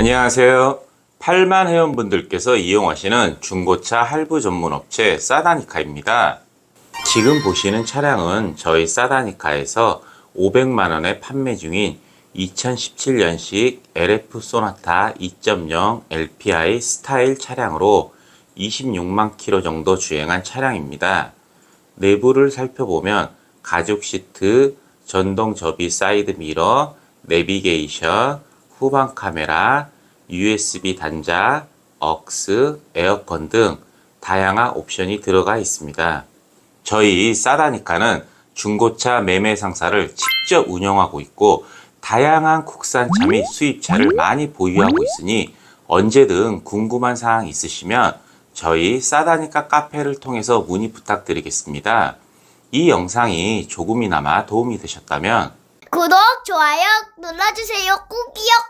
안녕하세요. 8만 회원분들께서 이용하시는 중고차 할부 전문 업체 사다니카입니다. 지금 보시는 차량은 저희 사다니카에서 500만 원에 판매 중인 2017년식 LF 소나타 2.0 LPI 스타일 차량으로 26만 킬로 정도 주행한 차량입니다. 내부를 살펴보면 가죽 시트, 전동 접이 사이드 미러, 내비게이션, 후방 카메라, USB 단자, 억스, 에어컨 등 다양한 옵션이 들어가 있습니다. 저희 사다니카는 중고차 매매 상사를 직접 운영하고 있고 다양한 국산차 및 수입차를 많이 보유하고 있으니 언제든 궁금한 사항 있으시면 저희 사다니카 카페를 통해서 문의 부탁드리겠습니다. 이 영상이 조금이나마 도움이 되셨다면 구독, 좋아요 눌러주세요. 꼭이요.